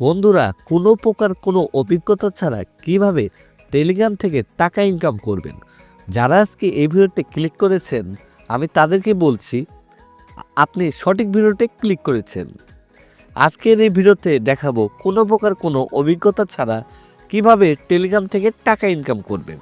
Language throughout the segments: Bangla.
বন্ধুরা, কোনো প্রকার কোনো অভিজ্ঞতা ছাড়া কীভাবে টেলিগ্রাম থেকে টাকা ইনকাম করবেন? যারা আজকে এই ভিডিওতে ক্লিক করেছেন, আমি তাদেরকে বলছি, আপনি সঠিক ভিডিওতে ক্লিক করেছেন। আজকের এই ভিডিওতে দেখাবো কোনো প্রকার কোনো অভিজ্ঞতা ছাড়া কীভাবে টেলিগ্রাম থেকে টাকা ইনকাম করবেন।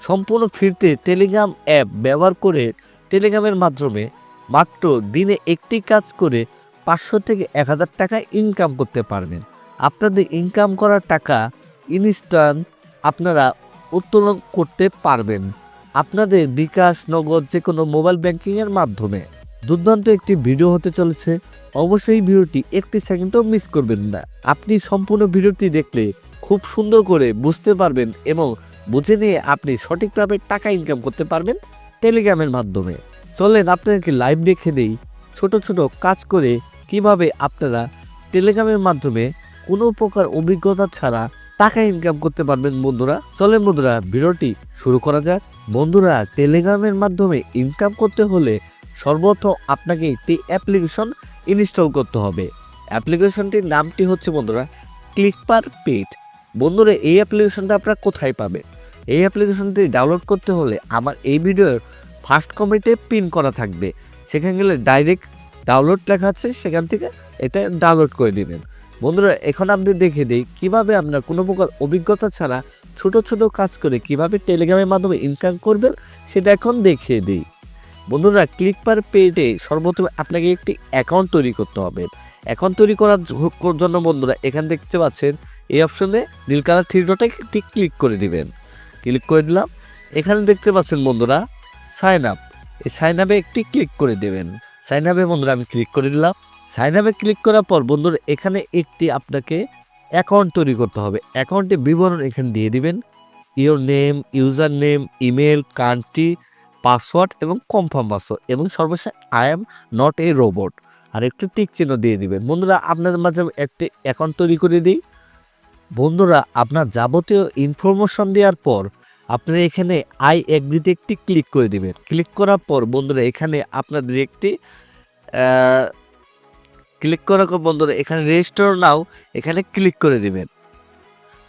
সম্পূর্ণ ফিরতে টেলিগ্রাম অ্যাপ ব্যবহার করে টেলিগ্রামের মাধ্যমে মাত্র দিনে একটি কাজ করে পাঁচশো থেকে এক হাজার টাকা ইনকাম করতে পারবেন। আপনাদের ইনকাম করা টাকা ইনস্ট্যান্ট আপনারা উত্তোলন করতে পারবেন। আপনাদের বিকাশ, নগদ যে কোনো মোবাইল ব্যাংকিংয়ের মাধ্যমে। দুর্দান্ত একটি ভিডিও হতে চলেছে। অবশ্যই ভিডিওটি একটি সেকেন্ডও মিস করবেন না। আপনি সম্পূর্ণ ভিডিওটি দেখলে খুব সুন্দর করে বুঝতে পারবেন এবং বুঝে নিয়ে আপনি সঠিকভাবে টাকা ইনকাম করতে পারবেন টেলিগ্রামের মাধ্যমে। চলেন আপনাদেরকে লাইভ দেখে দেই। ছোট ছোট কাজ করে কীভাবে আপনারা টেলিগ্রামের মাধ্যমে কোনো প্রকার অভিজ্ঞতা ছাড়া টাকা ইনকাম করতে পারবেন বন্ধুরা। চলেন বন্ধুরা, ভিডিওটি শুরু করা যাক। বন্ধুরা টেলিগ্রামের মাধ্যমে ইনকাম করতে হলে সর্বপ্রথম আপনাকে একটি অ্যাপ্লিকেশন ইনস্টল করতে হবে। অ্যাপ্লিকেশনটির নামটি হচ্ছে বন্ধুরা ক্লিক পার পেড বন্ধুরা, এই অ্যাপ্লিকেশনটা আপনারা কোথায় পাবেন? এই অ্যাপ্লিকেশনটি ডাউনলোড করতে হলে আমার এই ভিডিওর ফার্স্ট কমেন্টে পিন করা থাকবে। সেখানে গেলে ডাইরেক্ট ডাউনলোড লেখা আছে, সেখান থেকে এটা ডাউনলোড করে নেবেন বন্ধুরা, এখন আপনি দেখে দিই, কীভাবে আপনার কোনো প্রকার অভিজ্ঞতা ছাড়া ছোট ছোট কাজ করে কীভাবে টেলিগ্রামের মাধ্যমে ইনকাম করবেন, সেটা এখন দেখিয়ে দিই। বন্ধুরা ক্লিক পার পেডে সর্বপ্রথম আপনাকে একটি অ্যাকাউন্ট তৈরি করতে হবে। অ্যাকাউন্ট তৈরি করার জন্য বন্ধুরা, এখানে দেখতে পাচ্ছেন, এই অপশনে নীল কালার থ্রি একটি ক্লিক করে দিবেন। ক্লিক করে দিলাম, এখানে দেখতে পাচ্ছেন বন্ধুরা সাইন আপ এই সাইন আপে একটি ক্লিক করে দেবেন। সাইন আপে বন্ধুরা, আমি ক্লিক করে দিলাম। সাইন আপে ক্লিক করার পর, বন্ধুরা, এখানে একটি আপনাকে অ্যাকাউন্ট তৈরি করতে হবে। অ্যাকাউন্টের বিবরণ এখানে দিয়ে দিবেন। Your name user name email country password এবং কনফার্ম পাসওয়ার্ড এবং সর্বশেষ I am not a robot আর একটু টিক চিহ্ন দিয়ে দিবেন। বন্ধুরা, আপনাদের মাঝে একটি অ্যাকাউন্ট তৈরি করে দিই। বন্ধুরা, আপনার যাবতীয় ইনফরমেশন দেওয়ার পর, আপনারা এখানে আই এগ্রিতে একটি ক্লিক করে দিবেন। ক্লিক করার পর, বন্ধুরা, এখানে আপনাদের একটি ক্লিক করার পর বন্ধুরা, এখানে রেজিস্টার নাও এখানে ক্লিক করে দিবেন।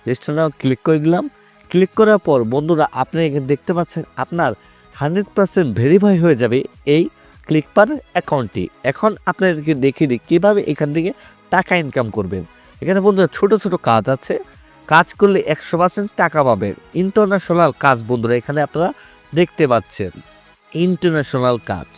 রেজিস্টার নাও ক্লিক করে দিলাম। ক্লিক করার পর বন্ধুরা, আপনি এখানে দেখতে পাচ্ছেন আপনার হান্ড্রেড পার্সেন্ট ভেরিফাই হয়ে যাবে এই ক্লিক পার অ্যাকাউন্টটি এখন আপনাদেরকে দেখিয়ে দিই কীভাবে এখান থেকে টাকা ইনকাম করবেন। এখানে বন্ধুরা ছোট ছোট কাজ আছে। কাজ করলে একশো পার্সেন্ট টাকা পাবেন। ইন্টারন্যাশনাল কাজ বন্ধুরা, এখানে আপনারা দেখতে পাচ্ছেন। ইন্টারন্যাশনাল কাজ।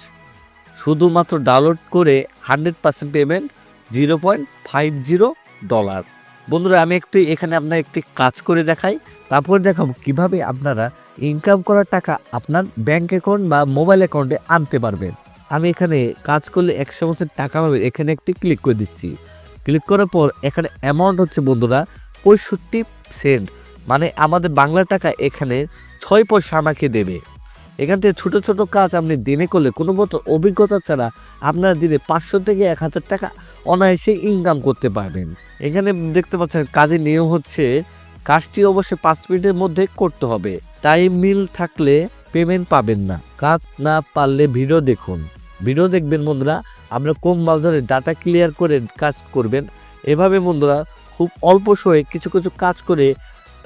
শুধুমাত্র ডাউনলোড করে hundred percent payment zero point five zero dollar বন্ধুরা, আমি একটু এখানে আপনার একটি কাজ করে দেখাই। তারপর দেখাবো কীভাবে আপনারা ইনকাম করার টাকা আপনার ব্যাংক অ্যাকাউন্ট বা মোবাইল অ্যাকাউন্টে আনতে পারবেন। আমি এখানে কাজ করলে একশো পার্সেন্ট টাকা পাবে, এখানে একটি ক্লিক করে দিচ্ছি। ক্লিক করার পর এখানে অ্যামাউন্ট হচ্ছে বন্ধুরা, পঁয়ষট্টি সেন্ট মানে আমাদের বাংলা টাকা এখানে ছয় পয়সা আমাকে দেবে। এখান থেকে ছোটো ছোটো কাজ আপনি দিনে করলে কোনো মতো অভিজ্ঞতা ছাড়া আপনার দিনে পাঁচশো থেকে এক হাজার টাকা অনায়াসে ইনকাম করতে পারবেন। এখানে দেখতে পাচ্ছেন, কাজের নিয়ম হচ্ছে কাজটি অবশ্যই পাঁচ মিনিটের মধ্যে করতে হবে। টাইম মিল থাকলে পেমেন্ট পাবেন না। কাজ না পারলে ভিডিও দেখুন। ভিডিও দেখবেন বন্ধুরা, আপনার কম বাজারে ডাটা ক্লিয়ার করে কাজ করবেন। এভাবে বন্ধুরা, খুব অল্প সময়ে কিছু কিছু কাজ করে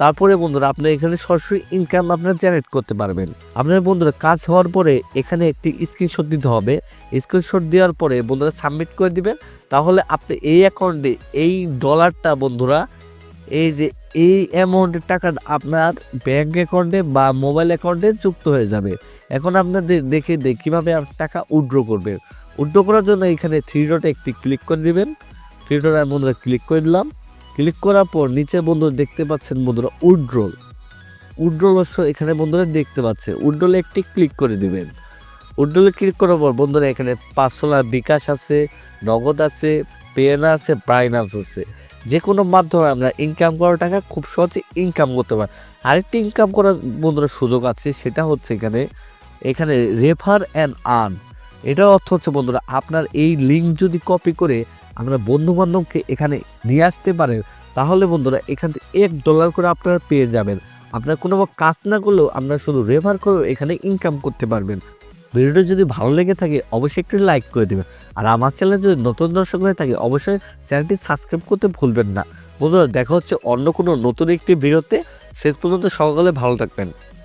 তারপরে বন্ধুরা আপনি এখানে সরাসরি ইনকাম আপনারা জেনারেট করতে পারবেন। আপনার বন্ধুরা কাজ হওয়ার পরে এখানে একটি স্ক্রিনশট দিতে হবে। স্ক্রিনশট দেওয়ার পরে বন্ধুরা সাবমিট করে দিবেন। তাহলে আপনি এই অ্যাকাউন্টে এই ডলারটা বন্ধুরা, এই যে এই অ্যামাউন্টের টাকা আপনার ব্যাংক অ্যাকাউন্টে বা মোবাইল অ্যাকাউন্টে যুক্ত হয়ে যাবে। এখন আপনাদের দেখে দেখ কীভাবে টাকা উইড্রো করবেন উইড্রো করার জন্য এখানে থ্রি ডটে একটি ক্লিক করে দিবেন। থ্রি ডটের বন্ধুরা ক্লিক করে দিলাম। ক্লিক করার পর নিচে বন্ধুরা দেখতে পাচ্ছেন বন্ধুরা উইড্রোল। উইড্রোল অবশ্য এখানে বন্ধুরা দেখতে পাচ্ছে। উইড্রোলে একটি ক্লিক করে দিবেন। উইড্রোলে ক্লিক করার পর বন্ধুরা এখানে পাঁচশোলা বিকাশ আছে, নগদ আছে, পেনা আছে ব্রাইনাস আছে। যে কোনো মাধ্যমে আমরা ইনকাম করার টাকা খুব সহজে ইনকাম করতে পারি আরেকটি ইনকাম করার বন্ধুরা সুযোগ আছে, সেটা হচ্ছে এখানে এখানে রেফার অ্যান্ড আর্ন এটার অর্থ হচ্ছে বন্ধুরা, আপনার এই লিঙ্ক যদি কপি করে আমরা বন্ধু বান্ধবকে এখানে নিয়ে আসতে পারেন, তাহলে বন্ধুরা এখান থেকে এক ডলার করে আপনারা পেয়ে যাবেন। আপনার কোনো কাজ না করলেও আপনারা শুধু রেফার করেও এখানে ইনকাম করতে পারবেন। ভিডিওটা যদি ভালো লেগে থাকে, অবশ্যই একটু লাইক করে দেবেন। আর আমার চ্যানেলে যদি নতুন দর্শক হয়ে থাকে, অবশ্যই চ্যানেলটি সাবস্ক্রাইব করতে ভুলবেন না। বন্ধুরা, দেখা হচ্ছে অন্য কোনো নতুন একটি ভিডিওতে। শেষ পর্যন্ত সকলে ভালো থাকবেন।